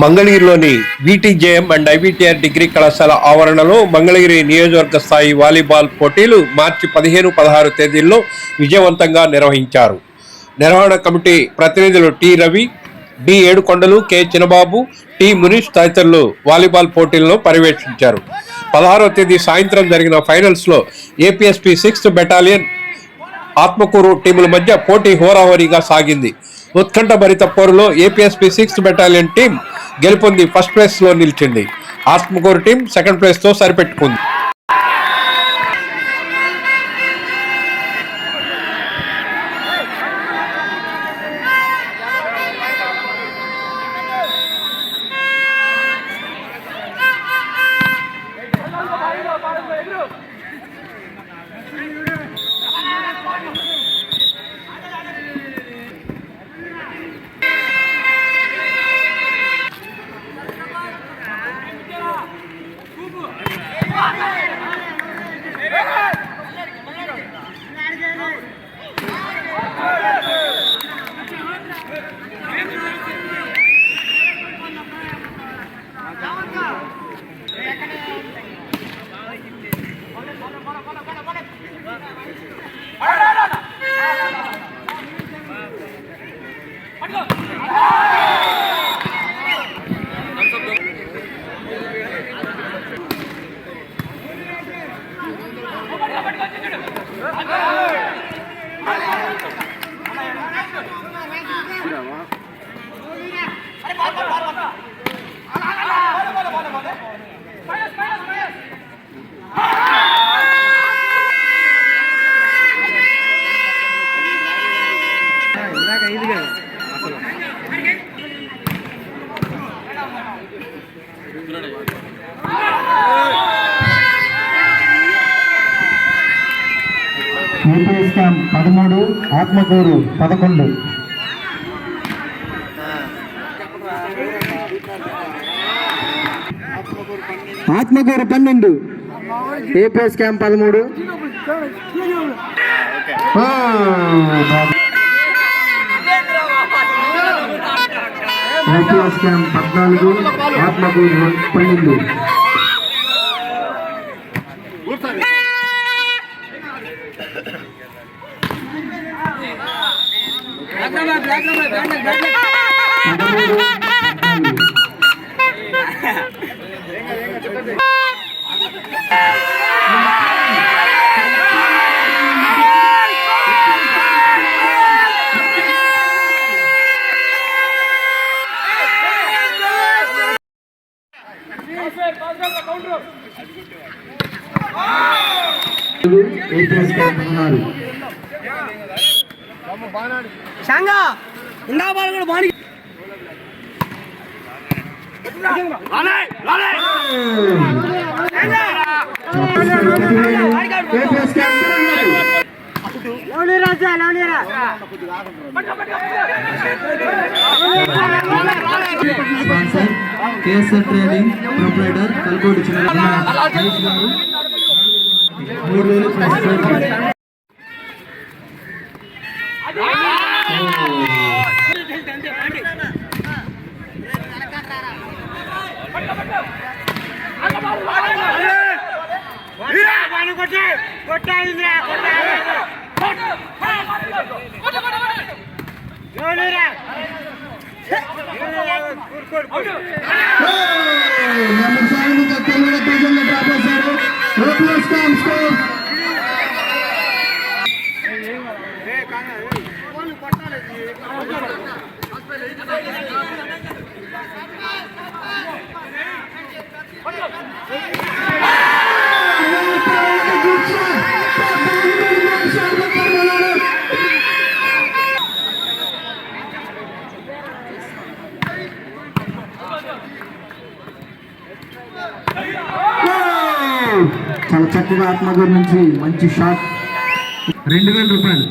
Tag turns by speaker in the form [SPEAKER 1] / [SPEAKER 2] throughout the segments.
[SPEAKER 1] మంగళగిరిలోని విటిజేఎం and ఐబిటిఆర్ degree కళాశాల ఆవరణలో మంగళగిరి నియోజకవర్గ స్థాయి వాలీబాల్ పోటీలు మార్చి పదిహేను పదహారు తేదీల్లో విజయవంతంగా నిర్వహించారు. నిర్వహణ కమిటీ ప్రతినిధులు T Ravi D Yedukondalu K Chinababu T Munish తదితరులు వాలీబాల్ పోటీలను పర్యవేక్షించారు. పదహారవ తేదీ సాయంత్రం జరిగిన ఫైనల్స్లో ఏపీఎస్పీ సిక్స్త్ బెటాలియన్ ఆత్మకూరు టీముల మధ్య పోటీ హోరాహోరీగా సాగింది. ఉత్కంఠ భరిత పోరులో ఏపీఎస్పీ సిక్స్త్ బెటాలియన్ టీం గెలుపొంది ఫస్ట్ ప్లేస్లో నిలిచింది. ఆత్మకూరు టీం సెకండ్ ప్లేస్తో సరిపెట్టుకుంది.
[SPEAKER 2] యూపీఎస్ ఆత్మకూరు పదకొండు. ఆత్మకూరు పన్నెండు. ఏపీఎస్ క్యాంప్ పదమూడు. ఏపీఎస్ క్యాంప్ పద్నాలుగు ఆత్మకూరు పన్నెండు. ఏపీఎస్ క్యాంప్ ఉన్నారు
[SPEAKER 3] సంగా ఇందా బాల్ కూడా బాగా
[SPEAKER 2] ఏపీఎస్ క్యాంప్ ఉన్నారు
[SPEAKER 3] లవణి రాజా లవణి రా.
[SPEAKER 2] Sponsor KSR training proprietor Kalkoti Chinna మూడు వేలు ప్లస్ నెంబర్ చాలా చక్కగా ఆత్మగూరు నుంచి మంచి షాట్. రెండు వేల రూపాయలు.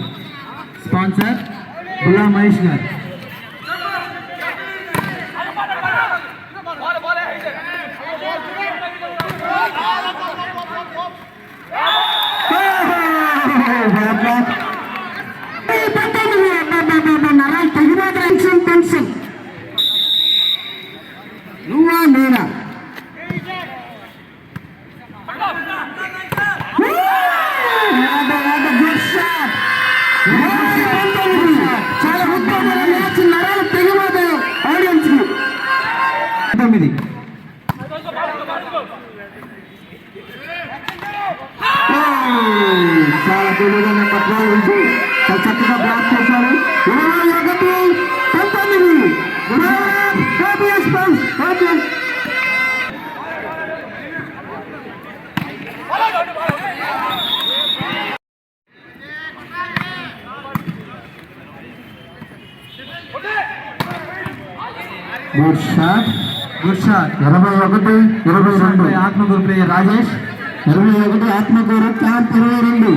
[SPEAKER 2] స్పాన్సర్ బుల్లా మహేష్ గారు. ఎనిమిది ఇరవై ఒకటి ఇరవై రెండు. ఆత్మకూరు ప్లేయర్ రాజేష్. ఇరవై ఒకటి ఆత్మకూరు క్యాంప్ ఇరవై రెండు.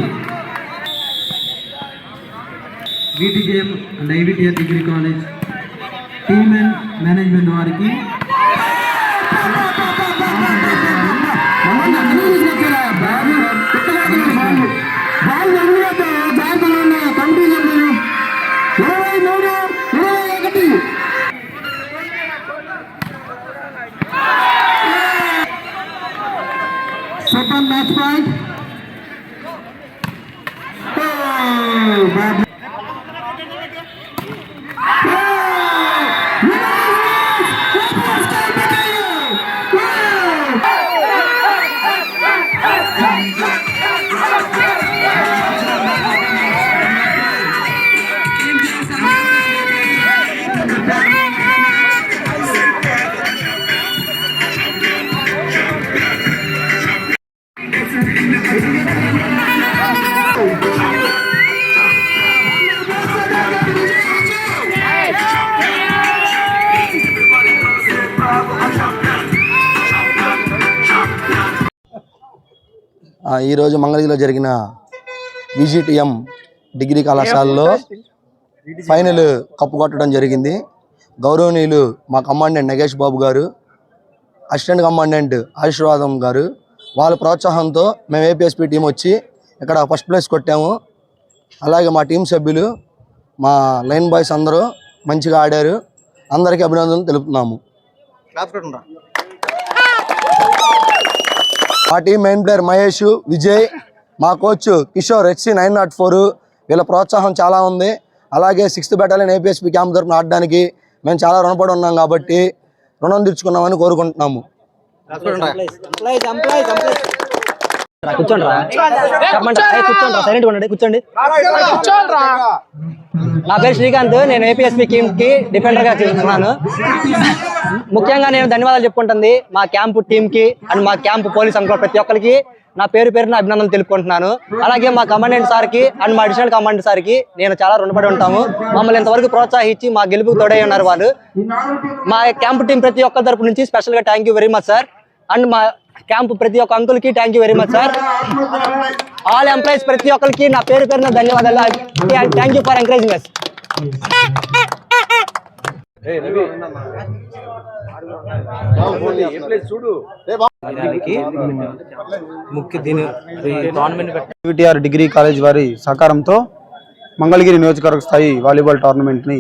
[SPEAKER 4] VTJM and IVTR degree college team and management వారికి
[SPEAKER 2] ఇరవై సెకండ్ మ్యాచ్
[SPEAKER 5] ఈరోజు మంగళగిరిలో జరిగిన విజిటిఎం డిగ్రీ కళాశాలలో ఫైనల్ కప్పు కొట్టడం జరిగింది. గౌరవనీయులు మా కమాండెంట్ నగేష్ బాబు గారు అసిస్టెంట్ కమాండెంట్ ఆశీర్వాదం గారు వాళ్ళ ప్రోత్సాహంతో మేము ఏపీఎస్పీ టీం వచ్చి ఇక్కడ ఫస్ట్ ప్లేస్ కొట్టాము. అలాగే మా టీం సభ్యులు మా లైన్ బాయ్స్ అందరూ మంచిగా ఆడారు. అందరికీ అభినందనలు తెలుపుతున్నాము. మా team main player Mahesh Vijay మా coach Kishore HC nine not four వీళ్ళ ప్రోత్సాహం చాలా ఉంది. అలాగే సిక్స్త్ బెటాలియన్ ఏపీఎస్పీ క్యాంప్ తరఫున ఆడడానికి మేము చాలా రుణపడి ఉన్నాం కాబట్టి రుణం తీర్చుకున్నామని కోరుకుంటున్నాము.
[SPEAKER 6] కూర్చోండి రా చెప్పండి ఏ, కూర్చోండి రా సైలెంట్ ఉండండి కూర్చోండి. నా పేరు శ్రీకాంత్ నేను ఏపీఎస్పీ టీమ్కి డిఫెండర్గా చేస్తున్నాను. ముఖ్యంగా నేను ధన్యవాదాలు చెప్పుకుంటుంది మా క్యాంపు టీమ్కి అండ్ మా క్యాంపు పోలీస్ అనుకో ప్రతి ఒక్కరికి. నా పేరు పేరున అభినందనలు తెలుపుకుంటున్నాను. అలాగే మా కమాండెంట్ సార్కి అండ్ మా అడిషనల్ కమాండెంట్ సార్కి నేను చాలా రుణపడి ఉంటాము. మమ్మల్ని ఇంతవరకు ప్రోత్సహించి మా గెలుపుకు తోడై ఉన్నారు వాళ్ళు. మా క్యాంపు టీం ప్రతి ఒక్క తరపు నుంచి స్పెషల్గా thank you very much sir. And మా క్యాంపు ప్రతి ఒక్క అంకుల్కి thank you very much sir all employees ప్రతి ఒక్కరికి నా పేరు పేరున ధన్యవాదాలు. Thank you for encouraging us
[SPEAKER 4] ముఖ్య దీని టోర్నమెంట్
[SPEAKER 7] విటిఆర్ డిగ్రీ కాలేజ్ వారి సహకారంతో మంగళగిరి నియోజకవర్గ స్థాయి వాలీబాల్ టోర్నమెంట్ని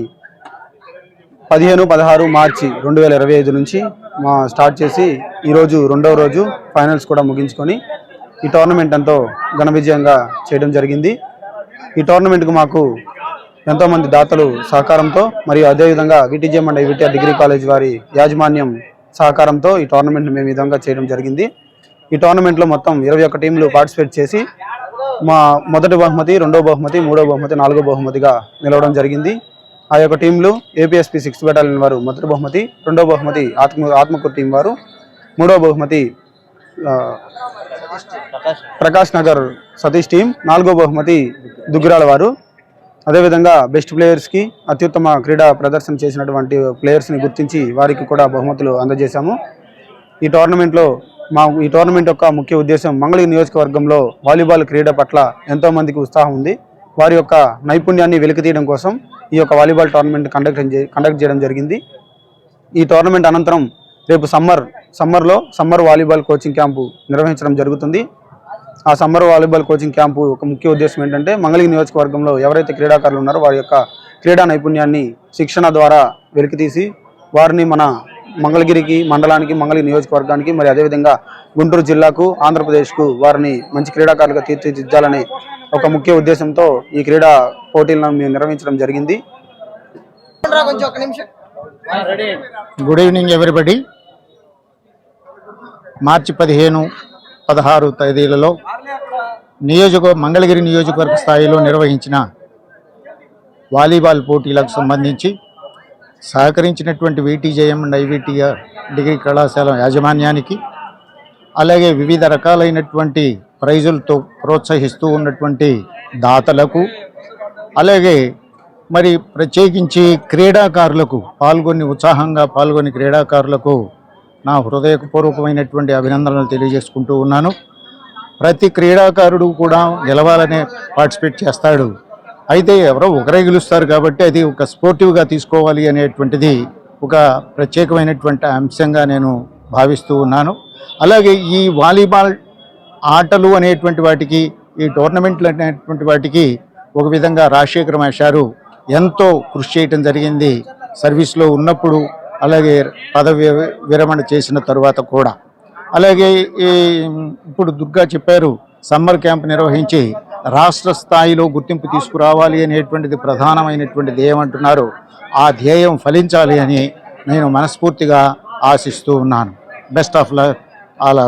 [SPEAKER 7] పదిహేను పదహారు మార్చి రెండు వేల ఇరవై ఐదు నుంచి మా స్టార్ట్ చేసి ఈరోజు రెండవ రోజు ఫైనల్స్ కూడా ముగించుకొని ఈ టోర్నమెంట్ ఎంతో ఘన విజయంగా చేయడం జరిగింది. ఈ టోర్నమెంట్కు మాకు ఎంతోమంది దాతలు సహకారంతో మరియు అదేవిధంగా VTGM and VTR degree college వారి యాజమాన్యం సహకారంతో ఈ టోర్నమెంట్ మేము విధంగా చేయడం జరిగింది. ఈ టోర్నమెంట్లో మొత్తం ఇరవై ఒక్క టీంలు పార్టిసిపేట్ చేసి మా మొదటి బహుమతి రెండో బహుమతి మూడో బహుమతి నాలుగో బహుమతిగా నిలవడం జరిగింది. ఆ యొక్క టీంలు ఏపీఎస్పీ సిక్స్త్ బెటాలియన్ వారు మొదటి బహుమతి రెండో బహుమతి ఆత్మ ఆత్మకూరు టీం వారు మూడో బహుమతి ప్రకాష్ నగర్ సతీష్ టీం నాలుగో బహుమతి దుగ్గిరాల వారు. అదేవిధంగా బెస్ట్ ప్లేయర్స్కి అత్యుత్తమ క్రీడా ప్రదర్శన చేసినటువంటి ప్లేయర్స్ని గుర్తించి వారికి కూడా బహుమతులు అందజేశాము. ఈ టోర్నమెంట్లో మా ఈ టోర్నమెంట్ యొక్క ముఖ్య ఉద్దేశం మంగళగిరి నియోజకవర్గంలో వాలీబాల్ క్రీడ పట్ల ఎంతోమందికి ఉత్సాహం ఉంది. వారి యొక్క నైపుణ్యాన్ని వెలికితీయడం కోసం ఈ యొక్క వాలీబాల్ టోర్నమెంట్ కండక్ట్ కండక్ట్ చేయడం జరిగింది. ఈ టోర్నమెంట్ అనంతరం రేపు సమ్మర్ సమ్మర్లో సమ్మర్ వాలీబాల్ కోచింగ్ క్యాంపు నిర్వహించడం జరుగుతుంది. ఆ సమ్మర్ వాలీబాల్ కోచింగ్ క్యాంపు ఒక ముఖ్య ఉద్దేశం ఏంటంటే మంగళగిరి నియోజకవర్గంలో ఎవరైతే క్రీడాకారులు ఉన్నారో వారి యొక్క క్రీడా నైపుణ్యాన్ని శిక్షణ ద్వారా వెలికితీసి వారిని మన మంగళగిరికి మండలానికి మంగళగిరి నియోజకవర్గానికి మరి అదేవిధంగా గుంటూరు జిల్లాకు ఆంధ్రప్రదేశ్కు వారిని మంచి క్రీడాకారులుగా తీర్చిదిద్దాలనే ఒక ముఖ్య ఉద్దేశంతో ఈ క్రీడా పోటీలను మేము నిర్వహించడం జరిగింది.
[SPEAKER 8] Good evening everybody. మార్చి పదిహేను పదహారు తేదీలలో నియోజక మంగళగిరి నియోజకవర్గ స్థాయిలో నిర్వహించిన వాలీబాల్ పోటీలకు సంబంధించి సహకరించినటువంటి వీటీజేఎం అండ్ ఐవీటీఆర్ డిగ్రీ కళాశాల యాజమాన్యానికి అలాగే వివిధ రకాలైనటువంటి ప్రైజులతో ప్రోత్సహిస్తూ ఉన్నటువంటి దాతలకు అలాగే మరి ప్రత్యేకించి క్రీడాకారులకు పాల్గొని ఉత్సాహంగా పాల్గొని క్రీడాకారులకు నా హృదయపూర్వకమైనటువంటి అభినందనలు తెలియజేసుకుంటూ ఉన్నాను. ప్రతి క్రీడాకారుడు కూడా గెలవాలనే పార్టిసిపేట్ చేస్తాడు. అయితే ఎవరో ఒకరే గెలుస్తారు కాబట్టి అది ఒక స్పోర్టివ్గా తీసుకోవాలి అనేటువంటిది ఒక ప్రత్యేకమైనటువంటి అంశంగా నేను భావిస్తూ ఉన్నాను. అలాగే ఈ వాలీబాల్ ఆటలు అనేటువంటి వాటికి ఈ టోర్నమెంట్లు అనేటువంటి వాటికి ఒక విధంగా రాజశేఖర మాస్టారు ఎంతో కృషి చేయటం జరిగింది. సర్వీస్లో ఉన్నప్పుడు అలాగే పదవి విరమణ చేసిన తరువాత కూడా. అలాగే ఈ ఇప్పుడు దుర్గా చెప్పారు సమ్మర్ క్యాంప్ నిర్వహించి రాష్ట్ర స్థాయిలో గుర్తింపు తీసుకురావాలి అనేటువంటిది ప్రధానమైనటువంటి ధ్యేయం అంటున్నారు. ఆ ధ్యేయం ఫలించాలి అని నేను మనస్ఫూర్తిగా ఆశిస్తూ ఉన్నాను. Best of luck. ఆల్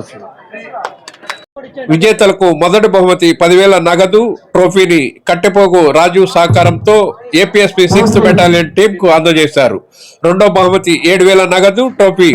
[SPEAKER 1] విజేతలకు మొదటి బహుమతి పదివేల నగదు ట్రోఫీని కట్టెపోగు రాజు సహకారంతో ఏపీఎస్పీ సిక్స్త్ బెటాలియన్ టీం కు అందజేశారు. రెండో బహుమతి ఏడు వేల నగదు trophy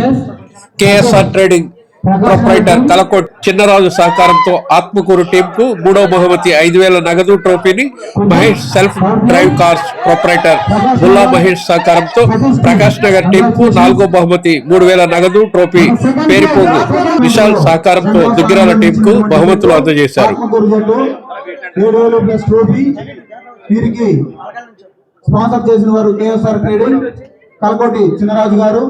[SPEAKER 1] KSR trading proprietor Kalakot Chinnaraju సహకారంతో ఆత్మకూరు టీం కు మూడో బహుమతి ఐదు వేల నగదు ట్రోఫీని Mahesh self drive cars proprietor Bulla Mahesh సహకారంతో ప్రకాష్ నగర్ టీం కు నాలుగో బహుమతి మూడు వేల నగదు ట్రోఫీ పేరిపోగు విశాల్ సహకారంతో దుగ్గిరాల టీం కు బహుమతులు అందజేశారు.
[SPEAKER 7] స్పాన్సర్ చేసిన వారు కేఎస్ఆర్ ట్రేడింగ్ కలకోటి చిన్నరాజు గారు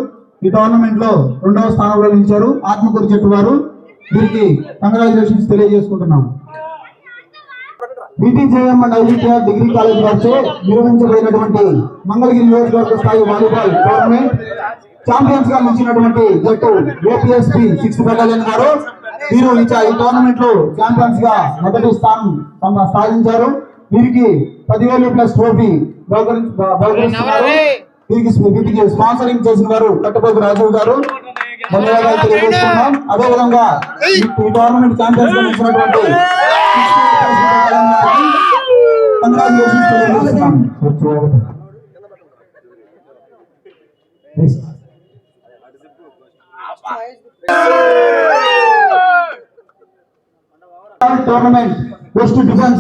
[SPEAKER 7] ఈ టోర్నమెంట్లో రెండవ స్థానంలో నిలిచారు ఆత్మకూరు జట్టు వారు వీరికి కంగ్రాచులేషన్స్ తెలియజేసుకుంటున్నాం BTJM and IGTR degree college వారిచే నిర్వహించబడినటువంటి మంగళగిరి నియోజకవర్గ స్థాయి వాలీబాల్ టోర్నమెంట్ ఛాంపియన్స్గా నిలిచినటువంటి జట్టు ఏపీఎస్పీ సిక్స్ బెటాలియన్ గారు. వీరు ఈ టోర్నమెంట్లో ఛాంపియన్స్గా మొదటి స్థానం సాధించారు వీరికి పదివేలు ప్లస్ ట్రోఫీ బహుకరిస్తున్నారు. దీనికి వీటికి స్పాన్సరింగ్ చేసిన వారు కట్టపోతు రాజీవ్ గారు. ధన్యవాదాలు తెలియజేస్తున్నాం అదే విధంగా ఈ టోర్నమెంట్ ఛాంపియన్స్ ఇచ్చినటువంటి కంగ్రాచులేషన్స్ తెలియజేస్తున్నాం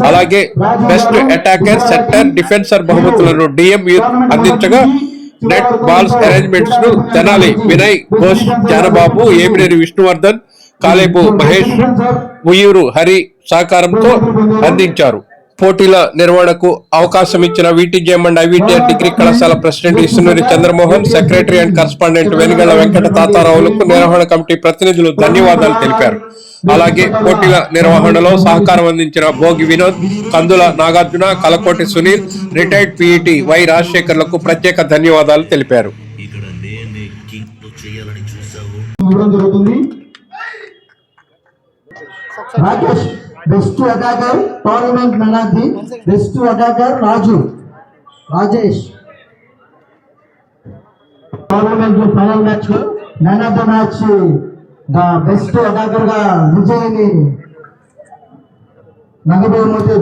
[SPEAKER 1] అలాగే బెస్ట్ అటాకర్ సెట్టర్ డిఫెన్సర్ బహుమతులను డిఎం అందించగా నెట్ బాల్స్ అరేంజ్మెంట్స్ను తెనాలి వినయ్ ఘోష్ జానబాబు ఏమినేని విష్ణువర్ధన్ కాలేపు మహేష్ ఉయ్యూరు హరి సహకారంతో అందించారు. పోటీల నిర్వహణకు అవకాశం ఇచ్చిన వీటీజీఎం అండ్ ఐవీటీఆర్ డిగ్రీ కళాశాల president Isunuri Chandramohan secretary and correspondent Venugalla Venkata తాతారావులకు నిర్వహణ కమిటీ ప్రతినిధులు ధన్యవాదాలు తెలిపారు. అలాగే పోటీల నిర్వహణలో సహకారం అందించిన Bhogi Vinod Kandula Nagarjuna Kalakoti Sunil retired PET Y రాజశేఖర్లకు ప్రత్యేక ధన్యవాదాలు తెలిపారు.
[SPEAKER 7] Rakesh! Best attacker tournament men of the best attacker Raju Rajesh. Tournament final match man of the match the best అటాకర్గా విజయ్ని నగదు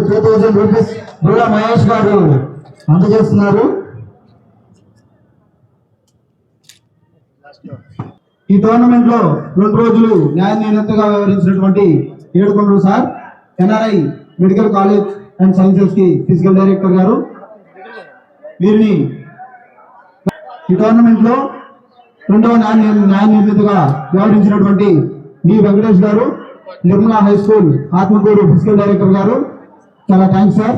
[SPEAKER 7] two thousand rupees Burra Mahesh garu అందజేస్తున్నారు. ఈ టోర్నమెంట్లో రెండు రోజులు న్యాయ నిర్ణేతగా వ్యవహరించినటువంటి Edukondalu sir. NRI medical college and సైన్సెస్కి physical director గారు. వీరిని ఈ టోర్నమెంట్లో రెండవ న్యాయ న్యాయ నిర్ణేతగా వ్యవహరించినటువంటి D Venkatesh garu Nirmala high school Atmakur physical director garu. చాలా థ్యాంక్స్ సార్